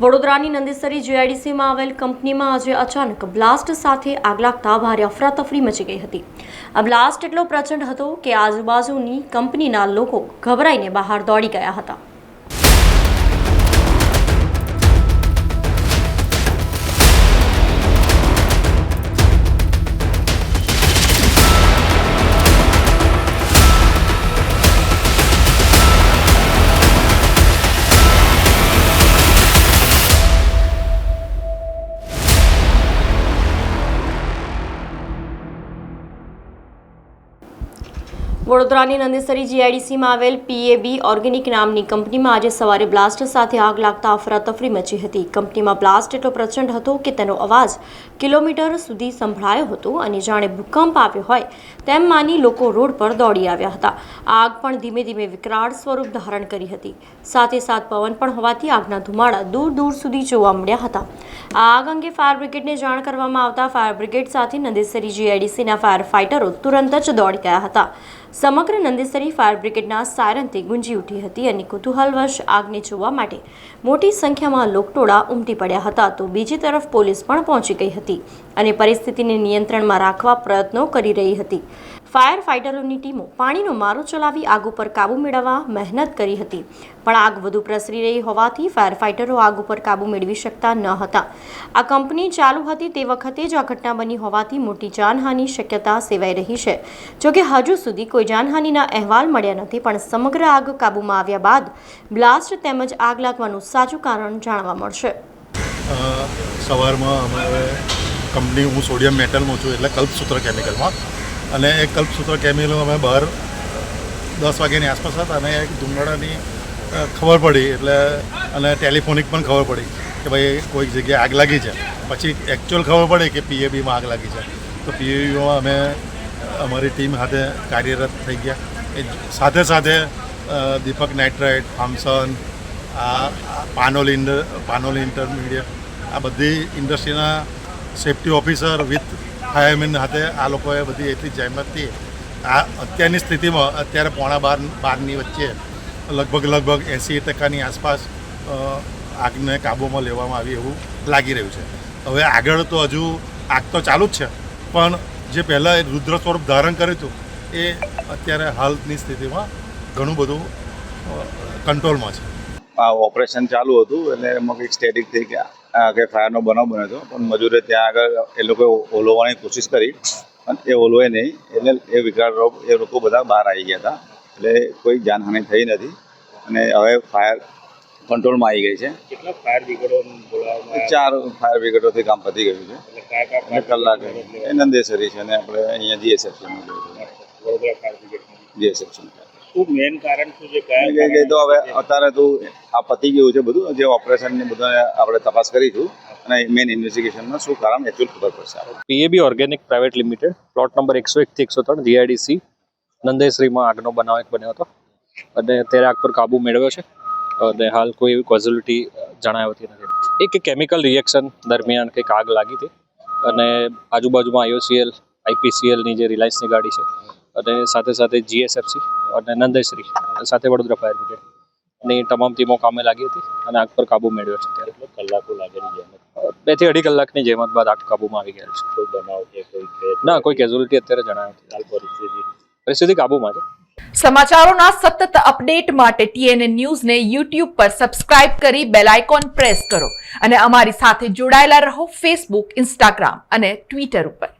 વડોદરાની નંદેસરી જીઆઈડીસીમાં આવેલ કંપનીમાં આજે અચાનક બ્લાસ્ટ સાથે આગ લાગતા ભારે અફરાતફરી મચી ગઈ હતી. આ બ્લાસ્ટ એટલો પ્રચંડ હતો કે આજુબાજુની કંપનીના લોકો ગભરાઈને બહાર દોડી ગયા હતા. વડોદરાની નંદેસરી જીઆઈડીસીમાં આવેલ પીએબી ઓર્ગેનિક નામની કંપનીમાં આજે સવારે બ્લાસ્ટ સાથે આગ લાગતા અફરાતફરી મચી હતી. કંપનીમાં બ્લાસ્ટ એટલો પ્રચંડ હતો કે તેનો અવાજ કિલોમીટર સુધી સંભળાયો હતો અને જાણે ભૂકંપ આવ્યો હોય તેમ માની લોકો રોડ પર દોડી આવ્યા હતા. આગ પણ ધીમે ધીમે વિકરાળ સ્વરૂપ ધારણ કરી હતી. સાથે સાથ પવન પણ હોવાથી આગના ધુમાડા દૂર દૂર સુધી જોવા મળ્યા હતા. આ આગ અંગે ફાયર બ્રિગેડને જાણ કરવામાં આવતા ફાયર બ્રિગેડ સાથે નંદેસરી જીઆઈડીસીના ફાયર ફાઇટરો તુરંત જ દોડી ગયા હતા. સમગ્ર નંદેસરી ફાયર બ્રિગેડના સાયરનથી ગુંજી ઉઠી હતી અને કુતૂહલવશ આગને જોવા માટે મોટી સંખ્યામાં લોકટોળા ઉમટી પડ્યા હતા તો બીજી તરફ પોલીસ પણ પહોંચી ગઈ હતી અને પરિસ્થિતિને નિયંત્રણમાં રાખવા પ્રયત્નો કરી રહી હતી. ફાયર ફાઇટરોની ટીમો પાણીનો મારો ચલાવી આગ ઉપર કાબૂ મેળવવા મહેનત કરી હતી. પણ આગ વધુ પ્રસરી રહી હોવાથી ફાયર ફાઇટરો આગ ઉપર કાબૂ મેળવી શકતા ન હતા. આ કંપની ચાલુ હતી તે વખતે જ આ ઘટના બની હોવાથી મોટી જાનહાની શક્યતા સેવાઈ રહી છે. જોકે હજુ સુધી કોઈ જાનહાનિના અહેવાલ મળ્યા નથી, પણ સમગ્ર આગ કાબૂમાં આવ્યા બાદ બ્લાસ્ટ તેમજ આગ લાગવાનું સાચું કારણ જાણવા મળશે. સવારમાં અમારે કંપની, હું સોડિયમ મેટલમાં છું એટલે કલ્પસૂત્ર કેમિકલમાં. અને એક કલ્પસૂત્ર કેમિલો અમે બહાર દસ વાગ્યાની આસપાસ હતા અને એક ધુમાડાની ખબર પડી એટલે, અને ટેલિફોનિક પણ ખબર પડી કે ભાઈ કોઈક જગ્યાએ આગ લાગી છે. પછી એકચ્યુઅલ ખબર પડી કે પીએબીમાં આગ લાગી છે. તો પીએબીમાં અમે અમારી ટીમ સાથે કાર્યરત થઈ ગયા. એ સાથે સાથે દીપક નાઇટ્રાઇટ થામસન આ આ પાનોલ ઇન્ડ, પાનોલ ઇન્ટરમીડિયેટ આ બધી ઇન્ડસ્ટ્રીના સેફ્ટી ઓફિસર વિથ ફાયરમેન સાથે આ લોકોએ બધી એટલી જહેમતથી આ અત્યારની સ્થિતિમાં અત્યારે પોણા બાર, બારની વચ્ચે લગભગ લગભગ એંસી ટકાની આસપાસ આગને કાબૂમાં લેવામાં આવી એવું લાગી રહ્યું છે. હવે આગળ તો હજુ આગ તો ચાલુ જ છે. પણ જે પહેલાં રુદ્ર સ્વરૂપ ધારણ કર્યું હતું, એ અત્યારે હાલની સ્થિતિમાં ઘણું બધું કંટ્રોલમાં છે. આ ઓપરેશન ચાલુ હતું, એટલે એમાં કંઈક સ્ટેટિક થઈ ગયા. કે ફાયરનો બનાવ બન્યો હતો પણ મજૂરે ત્યાં આગળ એ લોકોએ ઓલવવાની કોશિશ કરી પણ એ ઓલવે નહીં. એટલે એ વિકરાળ રોગ એ લોકો બધા બહાર આવી ગયા હતા. એટલે કોઈ જાનહાનિ થઈ નથી. અને હવે ફાયર કંટ્રોલમાં આવી ગઈ છે. કેટલા ફાયર બ્રિગેડો ચાર ફાયર બ્રિગેડોથી કામ પતી ગયું છે. કલાક એ નંદેસરી છે અને આપણે અહીંયા જીએસએફ જીએસએફસી શું મેઇન કારણ શું છે? કયા તો હવે અત્યારે તો આ પતી ગયું છે બધું. જે ઓપરેશન ને બધા આપણે તપાસ કરીશું. અને મેઇન ઇન્વેસ્ટિગેશનમાં શું કારણ એકચ્યુઅલ ખબર પડશે PAB organic private limited plot number એકસો એકથી એકસો ત્રણ જીઆઈડીસી નંદેશ્રીમાં આગનો બનાવ એક બન્યો હતો. અને ત્યારે આગ પર કાબુ મેળવ્યો છે. અને હાલ કોઈ એવી કોઝ્યુલિટી હોતી નથી. એક કેમિકલ રિએક્શન દરમિયાન કંઈક આગ લાગી હતી. અને આજુબાજુમાં આઈઓસીએલ આઈપીસીએલની જે રિલાયન્સની ગાડી છે અને સાથે સાથે જીએસએફસી અને નંદેશ્રી સાથે વડોદરા ફાયર બ્રિગેડ અને તમામ ટીમો કામે લાગી હતી અને આગ પર કાબુ મેળવ્યો છે. ત્યારે કલાકો લાગેલી જેમ બેથી અઢી કલાકની જેમત બાદ આગ કાબુમાં આવી ગયેલ છે. કોઈ બનાવ કે કોઈ ના કોઈ કેઝ્યુલિટી અત્યારે જણાવ્યું નથી. હાલ પરિસ્થિતિ? પરિસ્થિતિ કાબુમાં છે. સમાચારોના સતત અપડેટ માટે ટીએનએ ન્યૂઝને યુટ્યુબ પર સબસ્ક્રાઇબ કરી બેલ આઇકોન પ્રેસ કરો અને અમારી સાથે જોડાયેલા રહો ફેસબુક ઇન્સ્ટાગ્રામ અને ટ્વિટર ઉપર.